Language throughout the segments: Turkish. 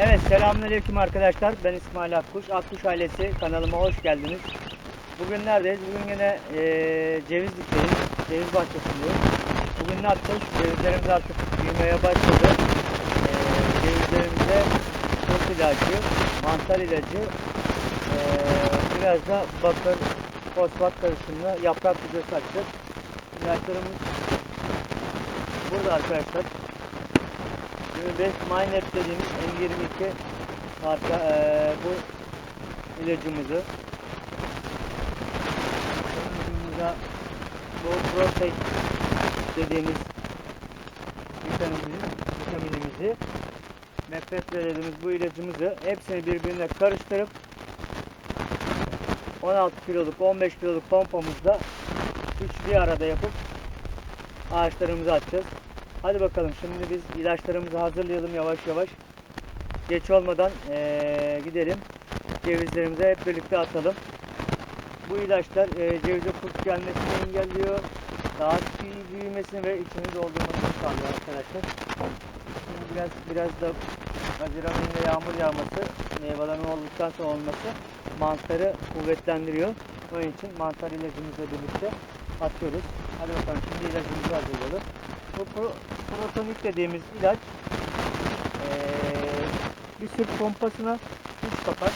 Evet selamünaleyküm arkadaşlar. Ben İsmail Akkuş. Akkuş ailesi kanalıma hoş geldiniz. Bugün neredeyiz? Bugün yine eee ceviz dikteyiz. Ceviz bahçesindeyiz. Bugün ne yapacağız? Cevizlerimiz artık büyümeye başladı. Eee cevizlerimize kurt ilacı, mantar ilacı, eee, biraz da bakır, fosfat karışımlı yaprak videosu açacağız. İlaçlarımız burada arkadaşlar. 25 Minep dediğimiz M22 marka eee, bu ilacımızı ilacımıza bu Protect dediğimiz vitaminimizi, vitaminimizi Mepet dediğimiz bu ilacımızı hepsini birbirine karıştırıp 16 kiloluk 15 kiloluk pompamızda üçlü arada yapıp ağaçlarımızı atacağız. Hadi bakalım şimdi biz ilaçlarımızı hazırlayalım yavaş yavaş. Geç olmadan eee, gidelim. Cevizlerimizi hep birlikte atalım. Bu ilaçlar eee cevize kurt gelmesini engelliyor. Daha iyi büyümesini ve içini doldurmasını sağlıyor arkadaşlar. Şimdi biraz biraz da Haziran ayında yağmur yağması, meyvelerin olduktan sonra olması mantarı kuvvetlendiriyor. Onun için mantar ilacımızla birlikte atıyoruz. Hadi bakalım şimdi ilacımızı hazırlayalım. Bu pro, protonik dediğimiz ilaç eee, bir sırt pompasına 3 kapak.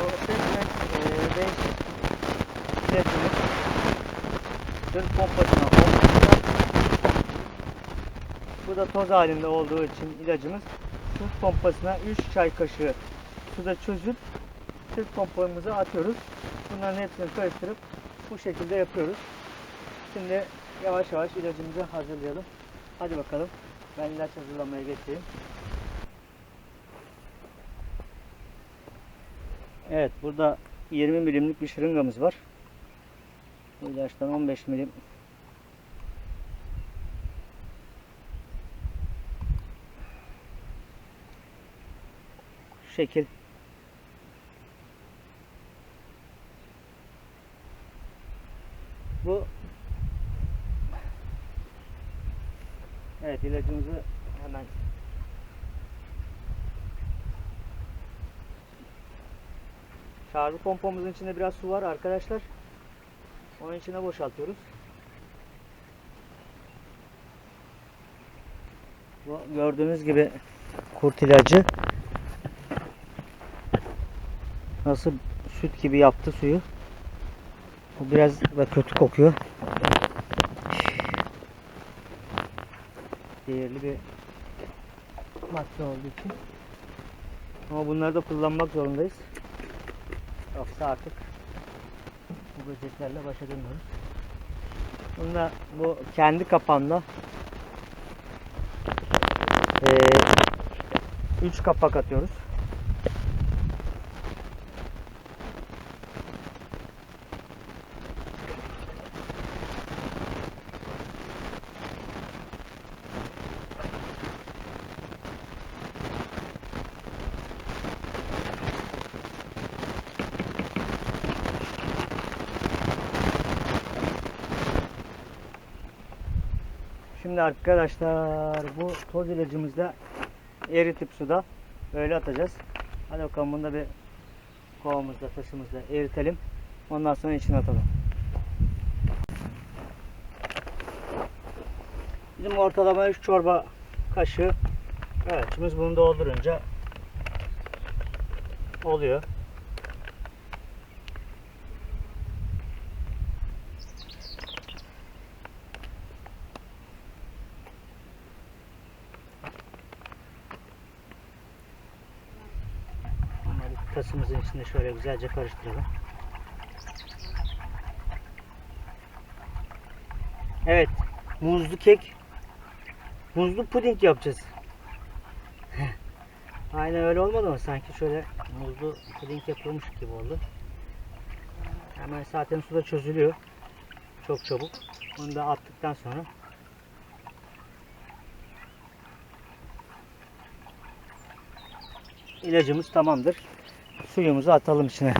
O segment 5 ilacını sırt pompasına 10 kapak. Bu da toz halinde olduğu için ilacımız sırt pompasına 3 çay kaşığı suda çözüp sırt pompamıza atıyoruz. Bunların hepsini karıştırıp bu şekilde yapıyoruz. Şimdi yavaş yavaş ilacımızı hazırlayalım. Hadi bakalım. Ben ilaç hazırlamaya geçeyim. Evet burada 20 milimlik bir şırıngamız var. Bu ilaçtan 15 milim şu şekil bu Evet ilacımızı hemen Şarjlı pompamızın içinde biraz su var arkadaşlar. Onun içine boşaltıyoruz. Bu gördüğünüz gibi kurt ilacı nasıl süt gibi yaptı suyu. Bu biraz da kötü kokuyor. Değerli bir madde olduğu için. Ama bunları da kullanmak zorundayız. Yoksa artık bu böceklerle baş edemiyoruz. Bunda bu kendi kapağında 3 kapak atıyoruz. Şimdi arkadaşlar bu toz ilacımızı da eritip suda böyle atacağız. Hadi bakalım bunu da bir kovamızda taşımızda eritelim. Ondan sonra içine atalım. Bizim ortalama 3 çorba kaşığı ölçümüz bunu doldurunca oluyor. Bunları tasımızın içinde şöyle güzelce karıştıralım. Evet, muzlu kek, muzlu puding yapacağız. Aynen öyle olmadı mı? Sanki şöyle muzlu puding yapılmış gibi oldu. Hemen zaten suda çözülüyor. Çok çabuk. Onu da attıktan sonra ilacımız tamamdır suyumuzu atalım içine.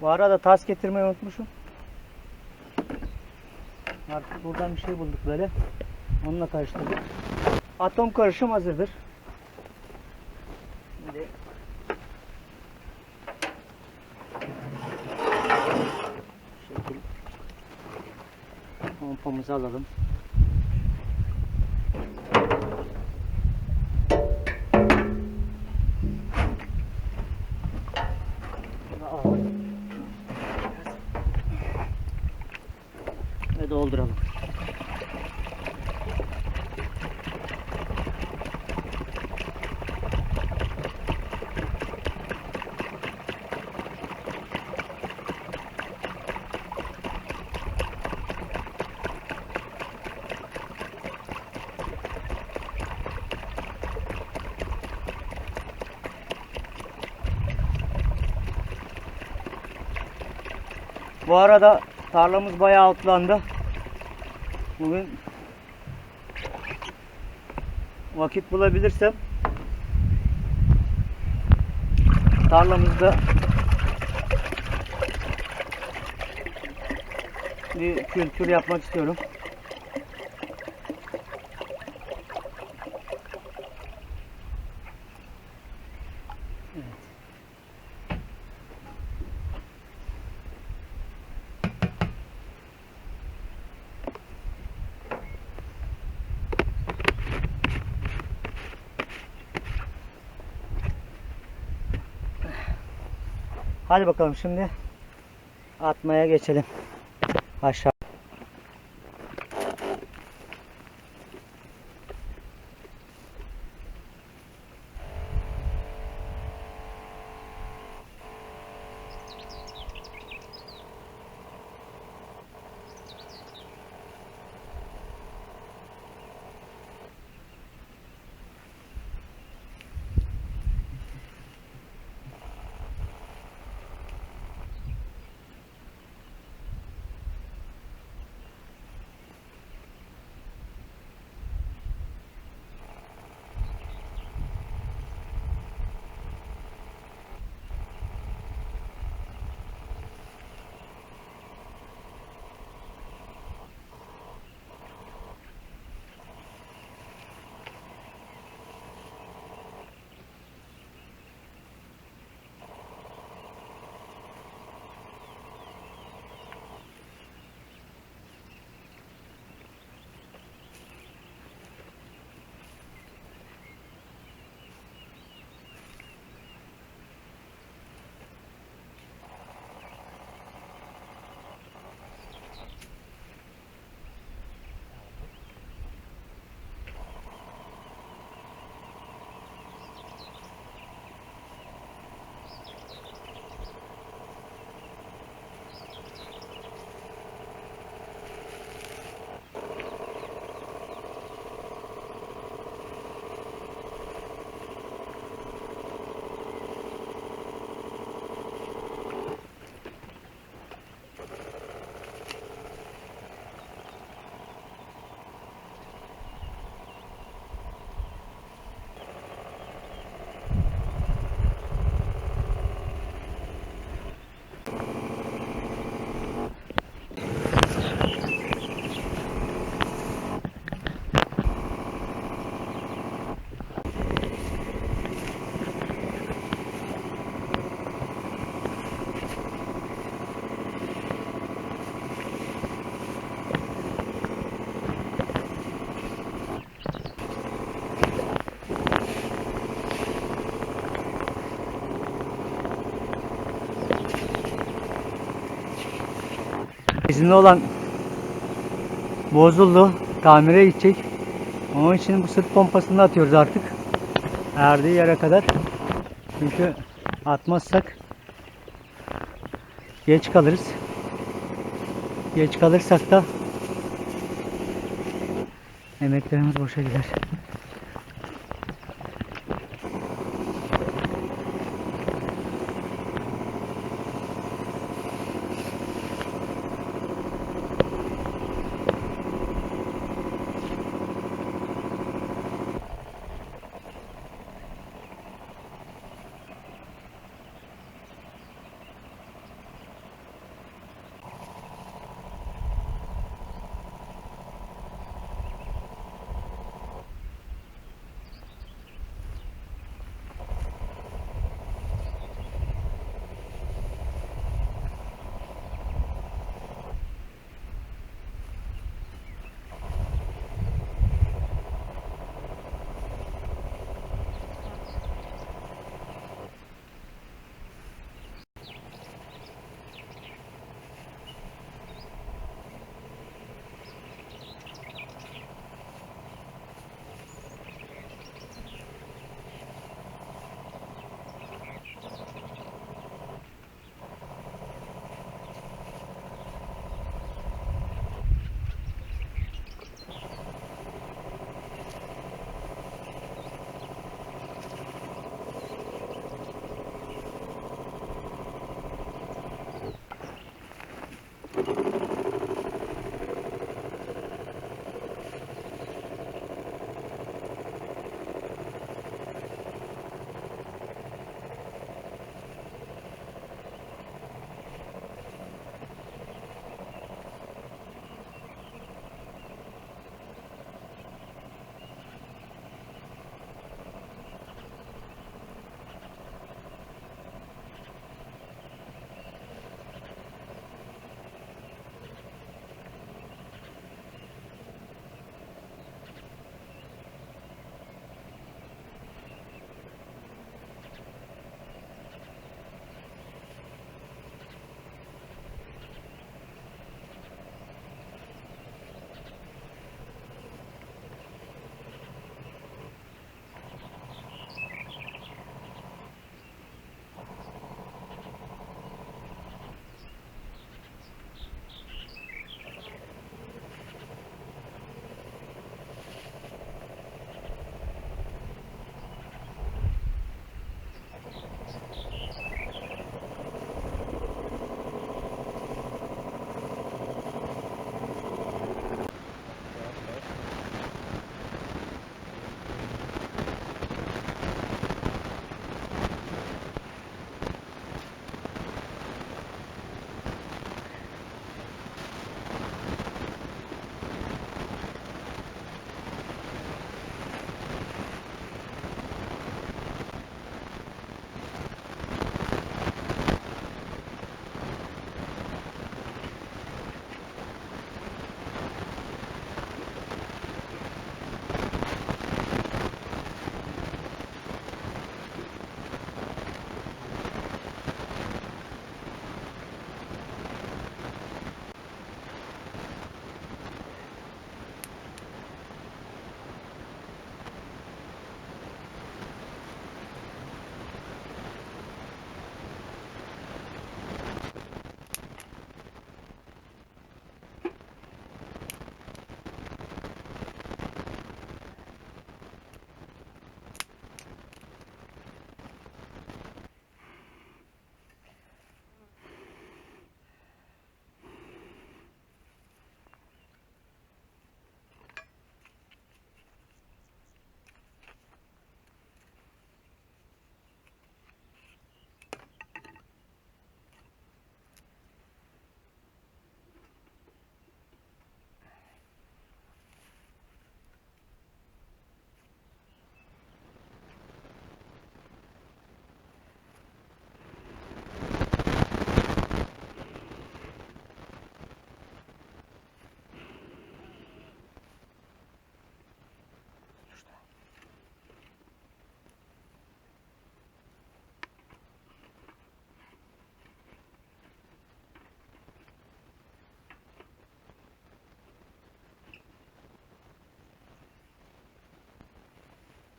Bu arada tas getirmeyi unutmuşum. Artık buradan bir şey bulduk böyle. Onunla karıştırdık. Atom karışım hazırdır. Şimdi şekil pompamızı alalım. Bu arada tarlamız bayağı otlandı. Bugün vakit bulabilirsem tarlamızda bir kültür yapmak istiyorum. Hadi bakalım şimdi atmaya geçelim. Aşağı. İzinli olan bozuldu. Tamire gidecek. Onun için bu sırt pompasını atıyoruz artık. Erdiği yere kadar. Çünkü atmazsak geç kalırız. Geç kalırsak da emeklerimiz boşa gider.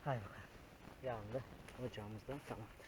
Hay bakalım. Yandı. Ocağımızdan tamamdır.